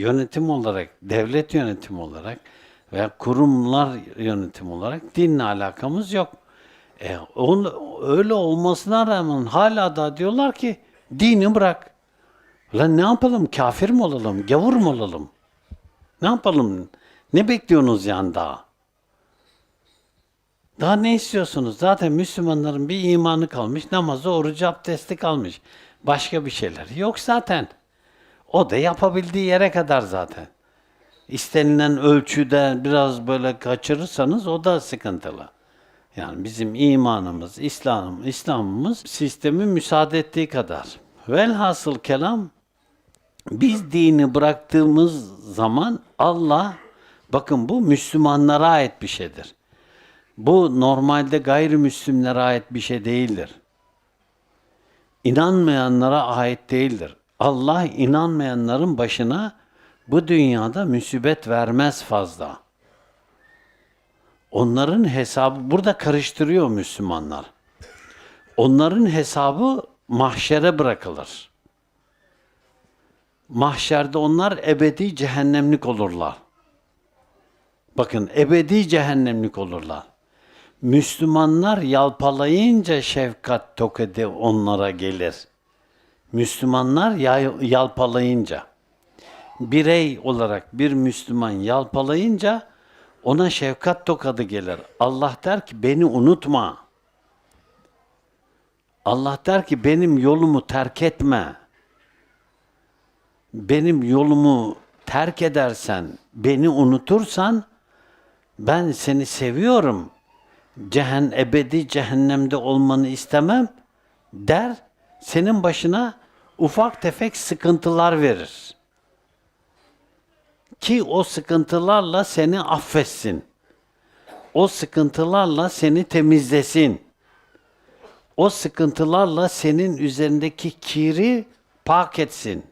yönetim olarak, devlet yönetimi olarak veya kurumlar yönetim olarak dinle alakamız yok. E, on, öyle olmasına rağmen hala da diyorlar ki dini bırak. Lan ne yapalım? Kafir mi olalım? Gavur mu olalım? Ne yapalım? Ne bekliyorsunuz yani daha? Daha ne istiyorsunuz? Zaten Müslümanların bir imanı kalmış, namazı, orucu, abdesti kalmış. Başka bir şeyler yok zaten. O da yapabildiği yere kadar zaten. İstenilen ölçüde biraz böyle kaçırırsanız o da sıkıntılı. Yani bizim imanımız, İslam'ımız, İslam'ımız sistemi müsaade ettiği kadar. Velhasıl kelam biz dini bıraktığımız zaman Allah, bakın bu Müslümanlara ait bir şeydir. Bu normalde gayrimüslimlere ait bir şey değildir. İnanmayanlara ait değildir. Allah inanmayanların başına bu dünyada musibet vermez fazla. Onların hesabı burada karıştırıyor Müslümanlar. Onların hesabı mahşere bırakılır. Mahşerde onlar ebedi cehennemlik olurlar. Bakın ebedi cehennemlik olurlar. Müslümanlar yalpalayınca şefkat tokedi onlara gelir. Müslümanlar yalpalayınca, birey olarak bir Müslüman yalpalayınca ona şefkat tokadı gelir. Allah der ki beni unutma. Allah der ki benim yolumu terk etme. Benim yolumu terk edersen, beni unutursan ben seni seviyorum. Cehen ebedi cehennemde olmanı istemem der. Senin başına ufak tefek sıkıntılar verir. Ki o sıkıntılarla seni affetsin. O sıkıntılarla seni temizlesin. O sıkıntılarla senin üzerindeki kiri pak etsin.